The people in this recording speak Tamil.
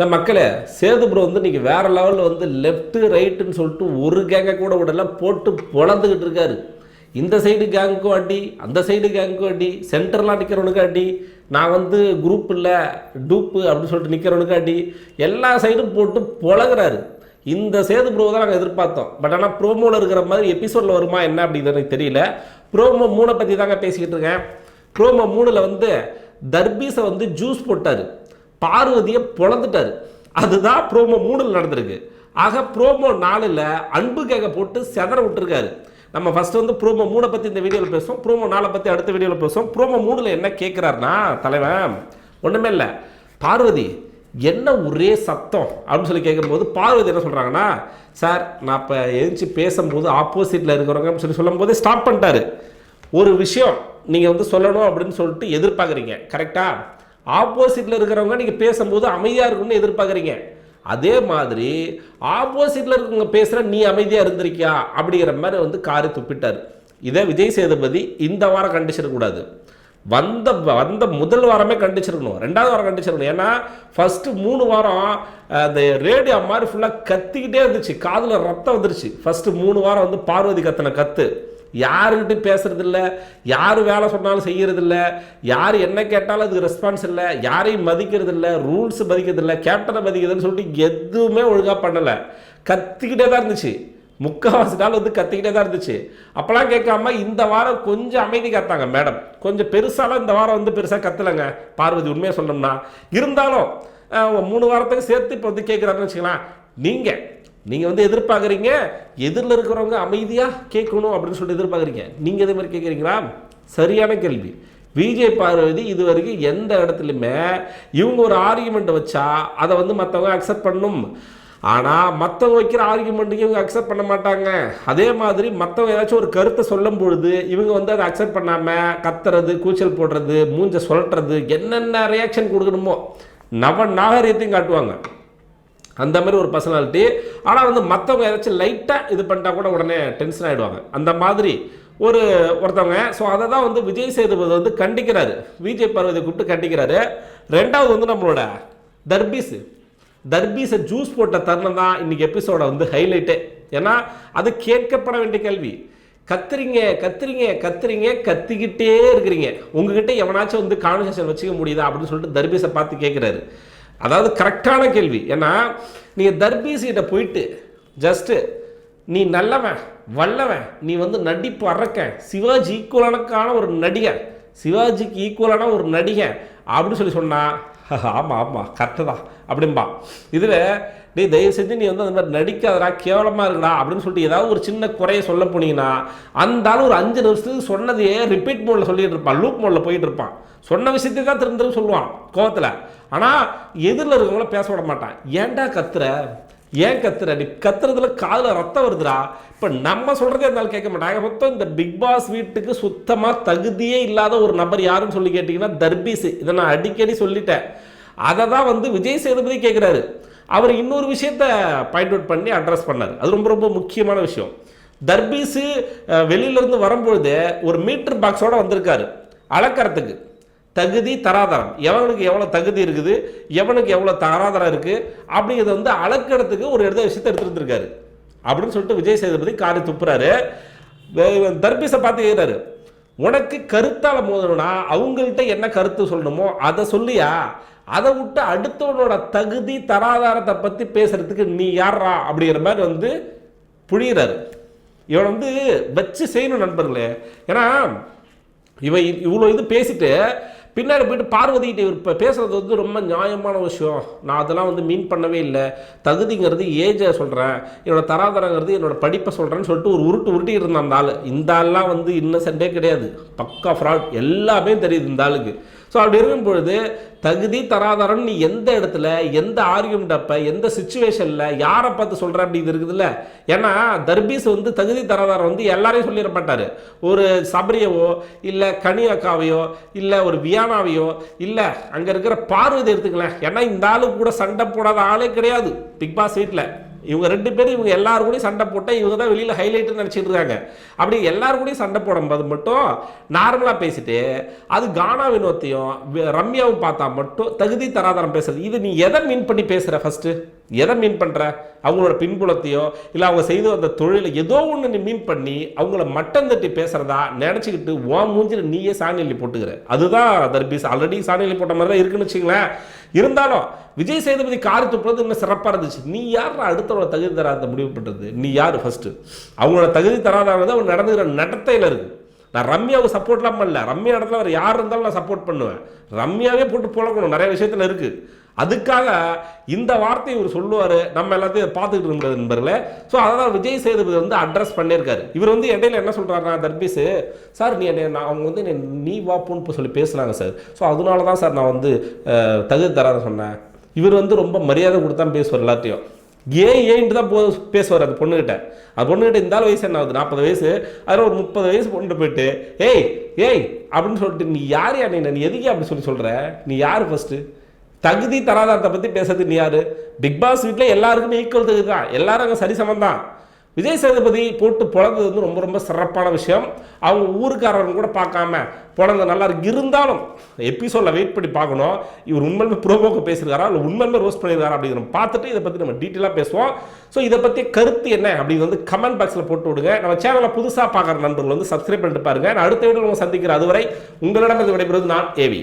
இந்த மக்களே சேது ப்ரோ வந்து நீங்கள் வேற லெவலில் வந்து லெஃப்ட்டு ரைட்டுன்னு சொல்லிட்டு ஒரு கேங்கை கூட விடல போட்டு பொழந்துக்கிட்டு இருக்காரு. இந்த சைடு கேங்குக்கும் அடி அந்த சைடு கேங்குக்கும் அடி சென்டர்லாம் நிற்கிறவனுக்கு அடி நான் வந்து குரூப் இல்லை டூப்பு அப்படின்னு சொல்லிட்டு நிற்கிறவனுக்கு அடி எல்லா சைடும் போட்டு பொழகுறாரு. இந்த சேது ப்ரோவை தான் நாங்கள் எதிர்பார்த்தோம். பட் ஆனால் ப்ரோமோவில் இருக்கிற மாதிரி எபிசோடில் வருமா என்ன அப்படிங்கிறது எனக்கு தெரியல. ப்ரோமோ மூணை பற்றி தாங்க பேசிக்கிட்டு இருக்கேன். ப்ரோமோ மூணில் வந்து தர்பீஸை வந்து ஜூஸ் போட்டார். பார்வதியை பொழந்துட்டாரு. அதுதான் ப்ரோமோ மூணில் நடந்திருக்கு. ஆக ப்ரோமோ நாலில் அன்பு கேக்க போட்டு செதற விட்டுருக்காரு. நம்ம ஃபர்ஸ்ட் வந்து ப்ரோமோ மூணை பற்றி இந்த வீடியோவில் பேசுவோம். ப்ரோமோ நாலை பற்றி அடுத்த வீடியோவில் பேசுவோம். ப்ரோமோ மூணில் என்ன கேட்குறாருனா தலைவன் ஒன்றுமே இல்லை. பார்வதி என்ன ஒரே சத்தம் அப்படின்னு சொல்லி கேட்கும்போது பார்வதி என்ன சொல்கிறாங்கன்னா சார் நான் இப்போ எழுந்துச்சு பேசும்போது ஆப்போசிட்டில் இருக்கிறவங்க சொல்லி சொல்லும்போது ஸ்டாப் பண்ணிட்டாரு. ஒரு விஷயம் நீங்கள் வந்து சொல்லணும் அப்படின்னு சொல்லிட்டு எதிர்பார்க்குறீங்க. கரெக்டாக ஆப்போசிட்டில் இருக்கிறவங்க நீங்கள் பேசும்போது அமைதியாக இருக்கும்னு எதிர்பார்க்குறீங்க. அதே மாதிரி ஆப்போசிட்டில் இருக்கவங்க பேசுகிற நீ அமைதியாக இருந்திருக்கியா அப்படிங்கிற மாதிரி வந்து காரி துப்பிட்டார். இதை விஜய் சேதுபதி இந்த வாரம் கண்டிச்சிடக்கூடாது வந்த வந்த முதல் வாரமே கண்டிச்சிருக்கணும். ரெண்டாவது வாரம் கண்டிச்சிருக்கணும். ஏன்னா ஃபஸ்ட்டு மூணு வாரம் அந்த ரேடியோ மாதிரி ஃபுல்லாக கத்திக்கிட்டே இருந்துச்சு. காதில் ரத்தம் வந்துருச்சு. ஃபஸ்ட்டு மூணு வாரம் வந்து பார்வதி கத்தின கத்து. யாருக்கிட்டையும் பேசுறது இல்லை யார் வேலை சொன்னாலும் செய்கிறதில்ல யார் என்ன கேட்டாலும் அதுக்கு ரெஸ்பான்ஸ் இல்லை. யாரையும் மதிக்கிறது இல்லை ரூல்ஸ் மதிக்கிறது இல்லை கேப்டனை மதிக்கிறதுன்னு சொல்லிட்டு எதுவுமே ஒழுங்காக பண்ணலை. கத்திக்கிட்டே தான் இருந்துச்சு. முக்கால்வாசி நாள் வந்து கத்திக்கிட்டே தான் இருந்துச்சு. அப்போலாம் கேட்காம இந்த வாரம் கொஞ்சம் அமைதி காத்தாங்க மேடம் கொஞ்சம் பெருசாலாம் இந்த வாரம் வந்து பெருசாக கத்தலைங்க. பார்வதி உண்மையாக சொன்னோம்னா இருந்தாலும் மூணு வாரத்துக்கு சேர்த்து இப்போ வந்து கேட்குறாருன்னு வச்சுக்கலாம் நீங்கள் நீங்கள் வந்து எதிர்பார்க்குறீங்க எதிரில் இருக்கிறவங்க அமைதியாக கேட்கணும் அப்படின்னு சொல்லிட்டு எதிர்பார்க்குறீங்க. நீங்கள் இதே மாதிரி கேட்குறீங்களா? சரியான கேள்வி. விஜய் பார்வதி இது வரைக்கும் எந்த இடத்துலையுமே இவங்க ஒரு ஆர்குமெண்ட் வச்சா அதை வந்து மற்றவங்க அக்செப்ட் பண்ணும். ஆனால் மற்றவங்க வைக்கிற ஆர்குமெண்ட்டுக்கு இவங்க அக்செப்ட் பண்ண மாட்டாங்க. அதே மாதிரி மற்றவங்க ஏதாச்சும் ஒரு கருத்தை சொல்லும் பொழுது இவங்க வந்து அதை அக்செப்ட் பண்ணாமல் கத்துறது கூச்சல் போடுறது மூஞ்ச சுழட்டுறது என்னென்ன ரியாக்ஷன் கொடுக்கணுமோ நவ நாகரீகத்தையும் காட்டுவாங்க. அந்த மாதிரி ஒரு பர்சனாலிட்டி ஆனால் வந்து மற்றவங்க ஏதாச்சும் லைட்டாக இது பண்ணிட்டா கூட உடனே டென்ஷன் ஆகிடுவாங்க அந்த மாதிரி ஒரு ஒருத்தவங்க ஸோ அதை தான் வந்து விஜய் சேதுபதி வந்து கண்டிக்கிறாரு. விஜய் பார்வதி கூப்பிட்டு கண்டிக்கிறாரு. ரெண்டாவது வந்து நம்மளோட தர்பீஸு தர்பீஸை ஜூஸ் போட்ட தருணம் தான் இன்னைக்கு எபிசோட வந்து ஹைலைட்டே ஏன்னா அது கேட்கப்பட வேண்டிய கேள்வி. கத்துறீங்க கத்துறீங்க கத்துறீங்க கத்திக்கிட்டே இருக்கிறீங்க. உங்ககிட்ட எவனாச்சும் வந்து கான்வர்சேஷன் வச்சுக்க முடியுதா அப்படின்னு சொல்லிட்டு தர்பீஸை பார்த்து கேட்குறாரு. அதாவது கரெக்டான கேள்வி. ஏன்னா நீங்கள் தர்பீஸ்கிட்ட போயிட்டு ஜஸ்ட்டு நீ நல்லவன் வல்லவன் நீ வந்து நடிப்பு அறக்க சிவாஜி ஈக்குவலனுக்கான ஒரு நடிகன் சிவாஜிக்கு ஈக்குவலான ஒரு நடிகன் அப்படின்னு சொல்லி சொன்னால் ஆமாம் ஆமாம் கரெக்டு தான் அப்படிம்பா. இதில் நீ தயவு செஞ்சு நீ வந்து அந்த மாதிரி நடிக்காதடா கேவலமாக இருக்கடா அப்படின்னு சொல்லிட்டு ஏதாவது ஒரு சின்ன குறைய சொல்ல போனீங்கன்னா அந்த ஆள் ஒரு அஞ்சு நிமிஷத்துக்கு சொன்னதையே ரிப்பீட் மோடில் சொல்லிட்டு இருப்பான் லூப் மோடில் போயிட்டு இருப்பான். சொன்ன விஷயத்தை தான் திரும்ப திரும்ப சொல்லுவான் கோவத்தில். ஆனால் எதிரில் இருக்கவங்கள பேச விட மாட்டான். ஏன்டா கத்துற? ஏன் கத்துற? நீ கத்துறதுல காதில் ரத்தம் வருதுடா. இப்போ நம்ம சொல்கிறதே இருந்தாலும் கேட்க மாட்டாங்க மொத்தம் இந்த பிக் பாஸ் வீட்டுக்கு சுத்தமாக தகுதியே இல்லாத ஒரு நபர் யாருன்னு சொல்லி கேட்டிங்கன்னா தர்பீஸ் இதை நான் அடிக்கடி சொல்லிட்டேன். அதை தான் வந்து விஜய் சேதுபதி கேட்குறாரு அவர் இன்னொரு விஷயத்த பாயிண்ட் அவுட் பண்ணி அட்ரஸ் பண்ணார். அது ரொம்ப ரொம்ப முக்கியமான விஷயம். தர்பீஸு வெளியிலேருந்து வரும்பொழுது ஒரு மீட்டர் பாக்ஸோட வந்திருக்காரு. அளக்கறதுக்கு தகுதி தராதரம் எவனுக்கு எவ்வளோ தகுதி இருக்குது எவனுக்கு எவ்வளோ தராதரம் இருக்குது அப்படிங்கிறத வந்து அளக்கிறதுக்கு ஒரு இடத்த விஷயத்தை எடுத்துருந்துருக்காரு அப்படின்னு சொல்லிட்டு விஜய் சேதுபதி காரி துப்புறாரு. தர்பிசை பார்த்து கேட்குறாரு உனக்கு கருத்தால் மோதணும்னா அவங்கள்ட்ட என்ன கருத்து சொல்லணுமோ அதை சொல்லியா? அதை விட்டு அடுத்தவனோட தகுதி தராதாரத்தை பற்றி பேசுறதுக்கு நீ யாரா அப்படிங்கிற மாதிரி வந்து புழிகிறாரு இவன் வந்து வச்சு செய்யணும் நண்பர்களே. ஏன்னா இவன் இ- இவ்வளோ இது பேசிட்டு பின்னாடி போயிட்டு பார்வதிகிட்ட இவர் இப்போ வந்து ரொம்ப நியாயமான விஷயம். நான் அதெல்லாம் வந்து மீன் பண்ணவே இல்லை. தகுதிங்கிறது ஏஜை சொல்கிறேன் என்னோட தராதரங்கிறது என்னோட படிப்பை சொல்கிறேன்னு சொல்லிட்டு ஒரு உருட்டு உருட்டி இருந்தான் அந்த ஆள். இந்த ஆள்லாம் வந்து இன்னசென்ட்டே கிடையாது. பக்கா ஃப்ராட் எல்லாமே தெரியுது இந்த ஆளுக்கு. ஸோ அப்படி இருக்கும் பொழுது தகுதி தராதரம் நீ எந்த இடத்துல எந்த ஆர்கியூமெண்ட் அப்போ எந்த சுச்சுவேஷனில் யாரை பார்த்து சொல்கிற அப்படிங்கிறது இருக்குதுல்ல? ஏன்னா தர்பீஸ் வந்து தகுதி தராதரம் வந்து எல்லாரையும் சொல்லிட மாட்டார். ஒரு சபரியவோ இல்லை கனி அக்காவையோ இல்லை ஒரு வியானாவையோ இல்லை அங்கே இருக்கிற பார்வதி எடுத்துக்கலாம் ஏன்னா இந்த ஆளு கூட சண்டை போடாத ஆளே கிடையாது. பிக் பாஸ் வீட்டில் இவங்க ரெண்டு பேரும் இவங்க எல்லாரும் கூட சண்டை போட்டால் இவங்க தான் வெளியில் ஹைலைட்னு நினச்சிட்டு இருக்காங்க. அப்படி எல்லாரும் கூட சண்டை போடும்போது மட்டும் நார்மலாக பேசிட்டு அது கானா வினோத்தையும் ரம்யாவும் பார்த்தா மட்டும் தகுதி தராதரம் பேசுறது. இது நீ எதை மீன் பண்ணி பேசுகிற ஃபஸ்ட்டு எதை மீன் பண்ணுற அவங்களோட பின்புலத்தையோ இல்லை அவங்க செய்து வந்த தொழிலை ஏதோ ஒன்று நீ மீன் பண்ணி அவங்கள மட்டம் தட்டி பேசுகிறதா நினச்சிக்கிட்டு ஓ மூஞ்சில் நீயே சாணியல்லி போட்டுக்கிற. அதுதான் தர்பீஸ் ஆல்ரெடி சாணியல்லி போட்ட மாதிரி தான் இருக்குன்னு வச்சுங்களேன் இருந்தாலும் விஜய் சேதுபதி கார் துப்புறது இன்னும் சிறப்பாக இருந்துச்சு. நீ யார் அடுத்தவங்கள தகுதி தராத முடிவு பண்ணுறது நீ யார் ஃபஸ்ட்டு அவங்களோட தகுதி தராதவங்க அவங்க நடந்துக்கிற நடத்தையில் இருக்குது நான் ரம்யாவுக்கு சப்போர்ட்லாம் பண்ணல. ரம்யா இடத்துல வேறு யார் இருந்தாலும் நான் சப்போர்ட் பண்ணுவேன். ரம்யாவே போட்டு புழக்கணும். நிறைய விஷயத்தில் இருக்குது அதுக்காக இந்த வார்த்தையை இவர் சொல்லுவார். நம்ம எல்லாத்தையும் பார்த்துக்கிட்டு இருந்தது நண்பர்களே. ஸோ அதான் விஜய் சேதுபதி வந்து அட்ரஸ் பண்ணியிருக்காரு. இவர் வந்து இடையில என்ன சொல்கிறாருனா தர்பீஸ் சார் நீ என்னை நான் அவங்க வந்து என்னை நீ வாப்புன்னு இப்போ சொல்லி பேசுனாங்க சார். ஸோ அதனால தான் சார் நான் வந்து தகுதி தராத சொன்னேன். இவர் வந்து ரொம்ப மரியாதை கொடுத்தா பேசுவார் எல்லாத்தையும் ஏன் ஏன்ட்டு தான் போ பேசுவார் அந்த பொண்ணுக்கிட்ட அந்த பொண்ணுகிட்ட இந்த ஆள் வயசு என்ன ஆகுது? நாற்பது வயசு. அதில் ஒரு முப்பது வயசு பொண்ணு போயிட்டு ஏய் ஏய் அப்படின்னு சொல்லிட்டு நீ யார் யா நீ எதுக்கே அப்படின்னு அப்படி சொல்லி சொல்கிற நீ யார் ஃபஸ்ட்டு தகுதி தராதத்தை பற்றி பேசுறது நீ யாரு? பிக் பாஸ் வீட்டில் எல்லாருக்குமே ஈக்குவல் தகுதி தான். எல்லாரும் அங்கே சரிசமம் தான். விஜய் சேதுபதி போட்டு பிறந்தது வந்து ரொம்ப ரொம்ப சிறப்பான விஷயம். அவங்க ஊருக்காரங்க கூட பார்க்காம பிறந்த நல்லா இருக்கு. இருந்தாலும் எபிசோடில் வெயிட் பண்ணி பார்க்கணும். இவர் உண்மையுமே ப்ரோபோக்கு பேசியிருக்காரா? இல்லை உண்மையுமே ரோஸ்ட் பண்ணியிருக்காரா? அப்படிங்கிற பார்த்துட்டு இதை பற்றி நம்ம டீட்டெயிலாக பேசுவோம். ஸோ இதை பற்றி கருத்து என்ன? அப்படிங்கிறது வந்து கமெண்ட் பாக்ஸில் போட்டு விடுங்க. நம்ம சேனலை புதுசாக பார்க்குற நண்பர்கள் வந்து சப்ஸ்கிரைப் பண்ணிட்டு பாருங்க. நான் அடுத்த வீடியோ உங்களை சந்திக்கிற அதுவரை உங்களிடம் விடைபெறுவது நான் ஏவி